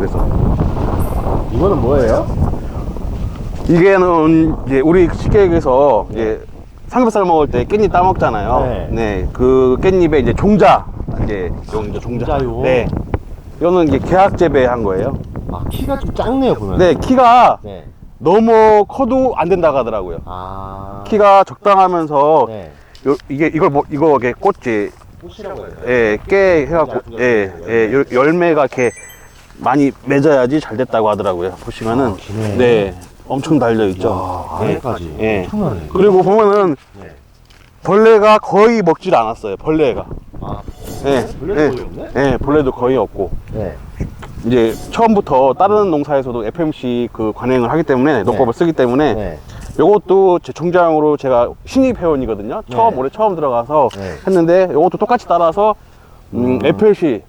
그래서 이거는 뭐예요? 이게는 이제 우리 식객에서 이제 삼겹살 먹을 때 깻잎 따 먹잖아요. 네. 네. 그 깻잎에 이제 종자 이제 용 이제 종자. 종자요? 네. 이거는 이제 계약 재배한 거예요. 아 키가 좀 작네요 보면. 네, 키가 네. 너무 커도 안 된다고 하더라고요. 아. 키가 적당하면서 네. 요, 이게 이걸 뭐 이거 이게 꽃이 꽃이라고 해요. 예, 깨 해갖고 예, 예, 열- 열매가 이렇게 많이 맺어야지 잘 됐다고 하더라고요. 보시면은 아, 기네. 네, 엄청 달려 있죠. 아, 아래까지. 예. 엄청나네. 그리고 보면은 네. 벌레가 거의 먹질 않았어요. 벌레가. 아. 예, 벌레도 예, 거의 없네? 예, 벌레도 거의 없고. 네. 이제 처음부터 다른 농사에서도 FMC 그 관행을 하기 때문에 농법을 쓰기 때문에 네. 요것도 제 종장으로 제가 신입 회원이거든요. 처음 네. 올해 처음 들어가서 네. 했는데 요것도 똑같이 따라서 음, FLC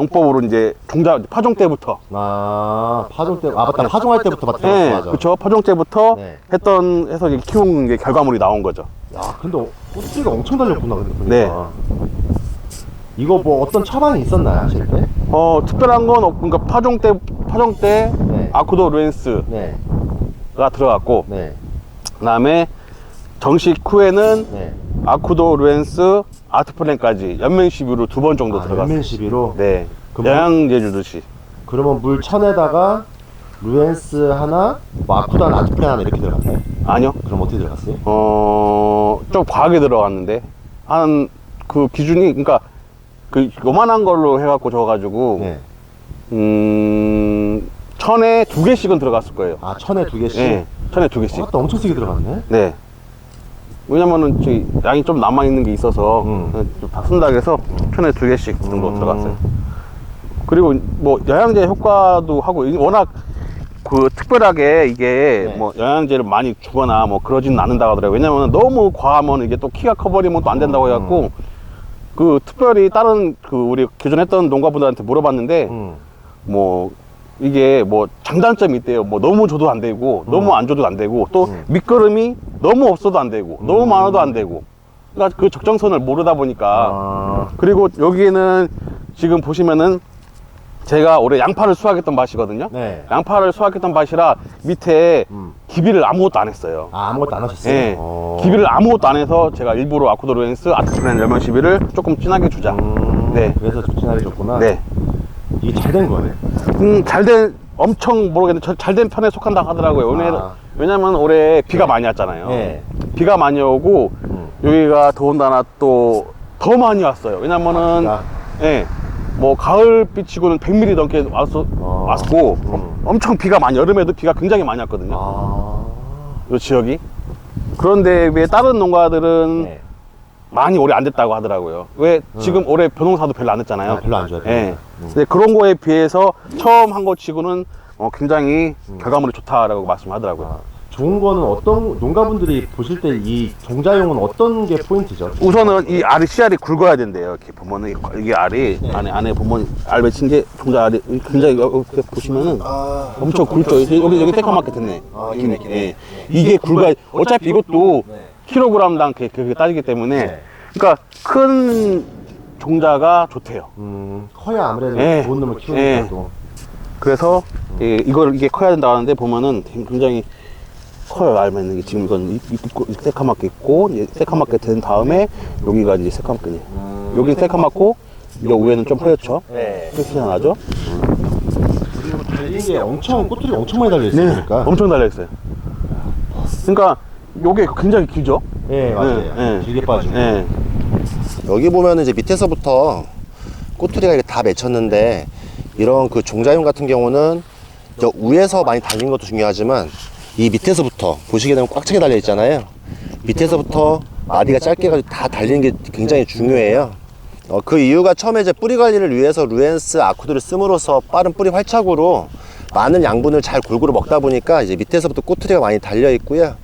농법으로 이제 종자 파종 때부터 아 파종 때, 아 맞다 파종할 때부터 맞다 네, 맞아. 그렇죠. 파종 때부터 네. 했던 해서 이제 키운 게 결과물이 나온 거죠. 야 근데 꽃들이가 엄청 달렸구나 근데 보니까. 네. 이거 뭐 어떤 처방이 있었나요 하실 때? 어 특별한 건 없고 그러니까 파종 때 파종 때 네. 아쿠도 루엔스가 네. 들어갔고 네. 그다음에 정식 후에는 네. 아쿠도 루엔스 아트플랜까지 연맹 12로 두 번 정도 아, 들어갔어요. 연면 시비로. 네. 그럼 영양제 주듯이. 그러면 물 천에다가 루엔스 하나, 뭐 하나, 아트플랜 하나 이렇게 들어갔나요? 아니요. 그럼 어떻게 들어갔어요? 어, 좀 과하게 들어갔는데. 한, 그 기준이, 그니까, 그, 요만한 걸로 해갖고 줘가지고, 네. 음, 천에 두 개씩은 들어갔을 거예요. 아 천에 두 개씩. 예, 천에 두 개씩. 아, 또 엄청 세게 들어갔네. 네. 왜냐면은, 저기, 양이 좀 남아 있는 게 있어서, 음. 좀다 쓴다 그래서, 천에 두 개씩 정도 음. 들어갔어요. 그리고 뭐, 영양제 효과도 하고, 이- 워낙, 그 특별하게 이게 네. 뭐 영양제를 많이 주거나 뭐 그러지는 않는다고 하더라고요. 왜냐면 너무 과하면 이게 또 키가 커버리면 또 안 된다고 음. 해갖고 그 특별히 다른 그 우리 기존 했던 농가분들한테 물어봤는데 음. 뭐 이게 뭐 장단점이 있대요. 뭐 너무 줘도 안 되고 너무 안 줘도 안 되고 또 음. 밑거름이 너무 없어도 안 되고 너무 많아도 안 되고 그러니까 그 적정선을 모르다 보니까 아. 그리고 여기는 지금 보시면은 제가 올해 양파를 수확했던 밭이거든요. 네. 양파를 수확했던 밭이라 밑에 음. 기비를 아무것도 안 했어요. 아 아무것도 안 하셨어요? 예. 어. 기비를 아무것도 안 해서 제가 일부러 아쿠도로엔스 아트플랜 열명 시비를 조금 진하게 주자. 음. 네. 그래서 좋진하게 줬구나. 네. 이게 잘 된 거네. 음, 잘된, 엄청 모르겠는데 잘된 편에 속한다 하더라고요. 왜냐, 아. 왜냐면 올해 비가 많이 왔잖아요. 네. 비가 많이 오고 음. 여기가 더군다나 또 더 많이 왔어요. 왜냐면은, 비가? 예. 뭐 가을 비치고는 100mm 넘게 왔어, 어. 왔고 음. 엄청 비가 많이 여름에도 비가 굉장히 많이 왔거든요. 아. 이 지역이. 그런데 왜 다른 농가들은 네. 많이 오래 안 됐다고 하더라고요. 왜 지금 올해 벼농사도 별로 안 됐잖아요. 아, 별로 안 좋아요. 예. 음. 근데 그런 거에 비해서 처음 한 거 치고는 어, 굉장히 결과물이 좋다라고 말씀하더라고요. 아, 좋은 거는 어떤 농가분들이 보실 때 이 종자용은 어떤 게 포인트죠? 우선은 이 알이 씨알이 굵어야 된대요. 이렇게 보면은 이- 이게 알이 네. 안에 안에 보면 알 맺힌 게 종자 알이 굉장히 여- 이렇게 보시면은 엄청 굵죠. 여기 여기 새까맣게 됐네. 아, 이게. 예. 이게 굵어. 어차피 이것도 네. 킬로그램당 그- 그렇게 따지기 때문에 네. 그러니까 큰 종자가 좋대요. 음, 커야 아무래도 예. 좋은 놈을 키우니까 예. 또. 그래서 이, 이걸 이게 커야 된다고 하는데 보면은 굉장히 커요 알 맺는 게 지금 이건 새카맣게 있고 이제 새카맣게 된 다음에 여기가 이제 새카맣게 돼. 여기 새카맣고 이 위에는 좀 허옇죠. 네. 그렇게 나죠? 그리고 달린 게 엄청 꽃들이 엄청 많이 달려 있으니까. 엄청 달려 있어요. 그러니까 요게 굉장히 길죠? 예, 맞아요. 네, 네. 길게 빠지고. 예. 여기 보면은 이제 밑에서부터 꼬투리가 이렇게 다 맺혔는데 이런 그 종자용 같은 경우는 저 위에서 많이 달린 것도 중요하지만 이 밑에서부터 보시게 되면 꽉 차게 달려 있잖아요. 밑에서부터 마디가 짧게 가지고 다 달리는 게 굉장히 중요해요. 어, 그 이유가 처음에 이제 뿌리 관리를 위해서 루엔스 아쿠드를 씀으로써 빠른 뿌리 활착으로 많은 양분을 잘 골고루 먹다 보니까 이제 밑에서부터 꼬투리가 많이 달려 있고요.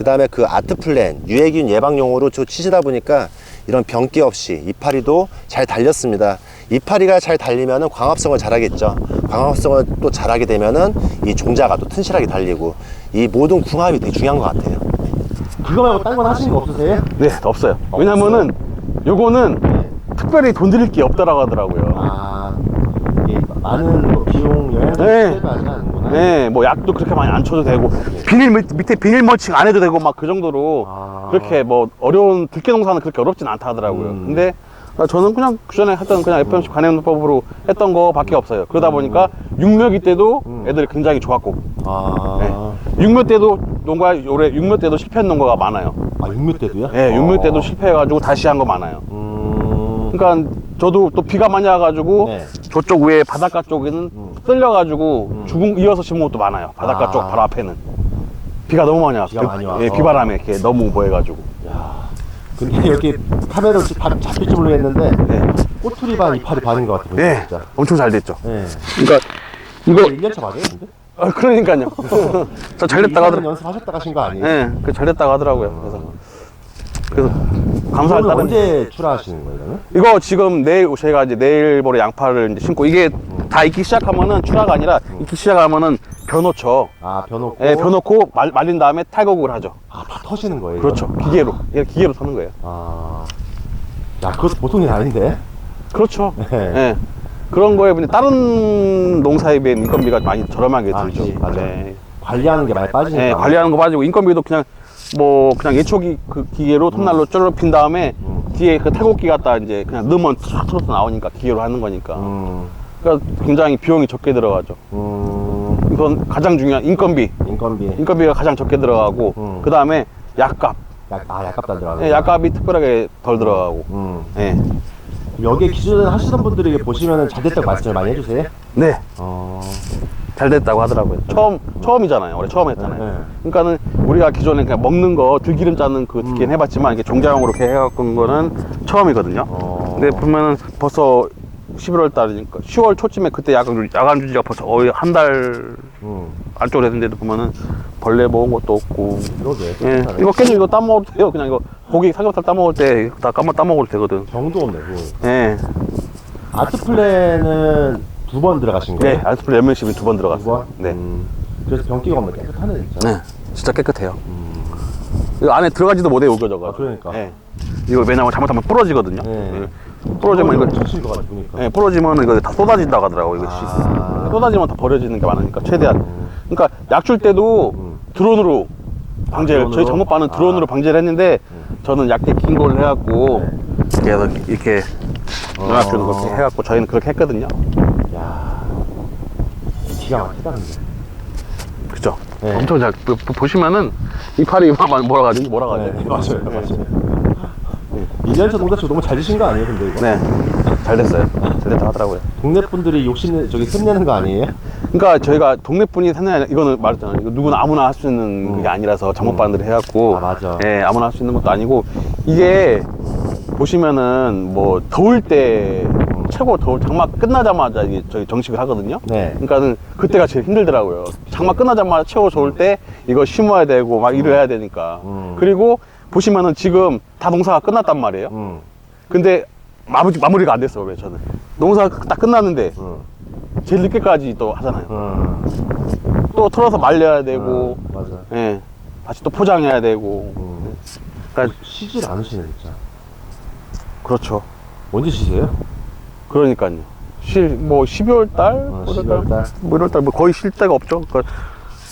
그 다음에 그 아트플랜 유해균 예방용으로 저 치시다 보니까 이런 병기 없이 이파리도 잘 달렸습니다. 이파리가 잘 달리면은 광합성을 잘하겠죠. 광합성을 또 잘하게 되면은 이 종자가 또 튼실하게 달리고 이 모든 궁합이 되게 중요한 것 같아요. 그거 말고 딴 건 하시는 거 없으세요? 네, 없어요. 왜냐면은 요거는 특별히 돈 들일 게 없다라고 하더라고요. 아, 이 많은 뭐 비용 여행도 네. 않는구나. 네, 뭐 약도 그렇게 많이 안 쳐도 되고 비닐 밑- 밑에 비닐 멀칭 안 해도 되고 막 그 정도로 아. 그렇게 뭐 어려운 들깨 농사는 그렇게 어렵진 않다 하더라고요. 음. 근데 저는 그냥 그 전에 했던 그냥 FMC 관행법으로 했던 거밖에 없어요. 그러다 보니까 육묘기 때도 음. 애들이 굉장히 좋았고 아, 네. 육묘 때도 농가 올해 육묘 때도 실패한 농가가 많아요. 아 육묘 때도요? 예, 육묘 어. 때도 실패해가지고 다시 한 거 많아요. 음, 그러니까 저도 또 비가 많이 와가지고 네. 저쪽 위에 바닷가 쪽에는 음. 쓸려가지고 죽은 이어서 심은 것도 많아요. 바닷가 아. 쪽 바로 앞에는 비가 너무 많이 왔어요. 비가 많이 와서. 예, 비바람에 이렇게 너무 오버해가지고. 근데 여기 카메라로 지- 잡힐지 모르겠는데 네, 꼬투리 반 이파리 반인 것 같아요. 네, 진짜. 엄청 잘 됐죠. 네. 그러니까 이거 1년차 맞아요, 근데? 아, 그러니까요. 저잘 됐다고 하더라고요. 연습하셨다 가신 거 아니에요? 네, 그잘 됐다고 하더라고요. 그래서 그래서 이거는 따름. 언제 출하하시는 거예요, 이거는? 이거 지금 내일 저희가 이제 내일 모레 양파를 이제 심고 이게 다 익기 시작하면은 출하가 아니라 익기 시작하면은 벼놓죠. 아, 벼놓고. 예, 벼놓고 말, 말린 다음에 탈곡을 하죠. 아, 다 터시는 거예요? 그렇죠. 기계로. 이게 기계로 터는 거예요. 아. 야, 그것도 보통 일 아닌데? 그렇죠. 네. 예. 그런 거에 근데 다른 농사에 비해 인건비가 많이 저렴하게 아, 들죠. 그치, 맞아. 네. 관리하는 게 많이 빠지니까. 예, 관리하는 거 빠지고 인건비도 그냥 뭐 그냥 예초기 그 기계로 톱날로 쫄르 핀 다음에 음. 뒤에 그 탈곡기 갖다 이제 그냥 넣으면 탁 털어서 나오니까 기계로 하는 거니까. 음, 그러니까 굉장히 비용이 적게 들어가죠. 음, 이건 가장 중요한 인건비. 인건비. 인건비가 가장 적게 들어가고 음. 그 다음에 약값. 약, 아, 약값도 안 들어가는 예, 약값이 특별하게 덜 들어가고. 음. 예. 여기에 기존에 하시던 분들에게 보시면은 잘 됐다고 말씀을 많이 해주세요. 네. 어. 잘 됐다고 하더라고요. 처음 처음이잖아요. 올해 처음 했잖아요. 네, 네. 그러니까는 우리가 기존에 그냥 먹는 거 들기름 짜는 그 듣기는 해봤지만 이게 종자용으로 이렇게 해갖고 온 거는 처음이거든요. 어. 근데 보면은 벌써 11월 달이니까 10월 초쯤에 그때 야간 야간 주지가 벌써 거의 한달 음. 안쪽으로 됐는데도 보면은 벌레 먹은 것도 없고. 그러게. 예. 이거 깨지 이거 따 먹어도 돼요. 그냥 이거 고기 삼겹살 따 먹을 때 다 까먹 따 먹어도 되거든. 병도 없네, 그거. 예, 아트 플랜은 두 번 들어가신 거예요? 네, 알스플 연면십이 두번두 들어갔어요. 번? 네, 음. 그래서 병기가 없네, 깨끗하네, 진짜. 네, 진짜 깨끗해요. 이거 안에 들어가지도 못해 우겨져가. 아, 그러니까. 예. 이거 왜냐면 잘못하면 부러지거든요. 네. 예. 부러지면 이거 터진 것 같아, 보니까. 예, 부러지면 이거 다 쏟아진다고 하더라고 이거 아. 씨. 쏟아지면 다 버려지는 게 많으니까 최대한. 그러니까 약 줄 때도 음. 드론으로 방제를 드론으로? 저희 작업반은 드론으로 아. 방제를 했는데 저는 약대 긴걸 해갖고 네. 계속 이렇게 연락 주는 거 어. 해갖고 저희는 그렇게 했거든요. 야 기가 막히다, 근데. 그죠? 네. 엄청 잘 보- 보- 보시면은 이파리 막 뭐라 가지 뭐라 가지. 네, 맞아요, 맞아요. 1년차 농사치고 너무 잘 드신 거 아니에요, 근데 이거? 네, 잘 됐어요. 잘 됐다 하더라고요. 동네 분들이 욕심, 저기 틈내는 거 아니에요? 그러니까 저희가 동네 분이 사는 이거는 말했잖아요. 이거 누구나 아무나 할 수 있는 게 아니라서 작업반들이 해갖고 아, 맞아. 예, 아무나 할 수 있는 것도 아니고 이게 보시면은 뭐 더울 때 최고 더울 장마 끝나자마자 이게 저희 정식을 하거든요. 네. 그러니까는 그때가 제일 힘들더라고요. 장마 끝나자마자 최고 더울 때 이거 심어야 되고 막 일을 해야 되니까. 음. 그리고 보시면은 지금 다 농사가 끝났단 말이에요. 음. 근데 마무리, 마무리가 안 됐어요, 왜 저는. 농사가 딱 끝났는데 음. 제일 늦게까지 또 하잖아요. 음. 또 털어서 말려야 되고, 음, 맞아. 예. 다시 또 포장해야 되고. 음. 그러니까, 쉬질 않으시네, 진짜. 그렇죠. 언제 쉬세요? 그러니까요. 실, 뭐, 12월 달? 어, 1월 12월 달. 뭐 1월 달, 뭐 거의 쉴 데가 없죠. 그러니까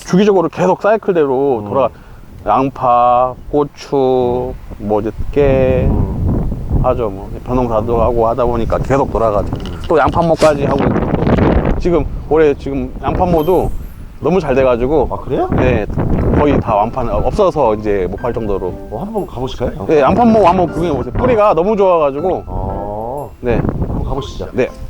주기적으로 계속 사이클대로 음. 돌아가. 양파, 고추, 뭐, 이제 깨, 음. 하죠. 뭐, 변농사도 하고 하다 보니까 계속 돌아가죠. 또 양파모까지 하고 있고. 지금, 올해 지금 양파모도 너무 잘 돼가지고. 아, 그래요? 네, 거의 다 완판 없어서 이제 못 팔 정도로. 어, 한번 가보실까요? 네, 양판모 한번 구경해 보세요. 뿌리가 너무 좋아가지고. 어, 네, 한번 가보시죠. 네.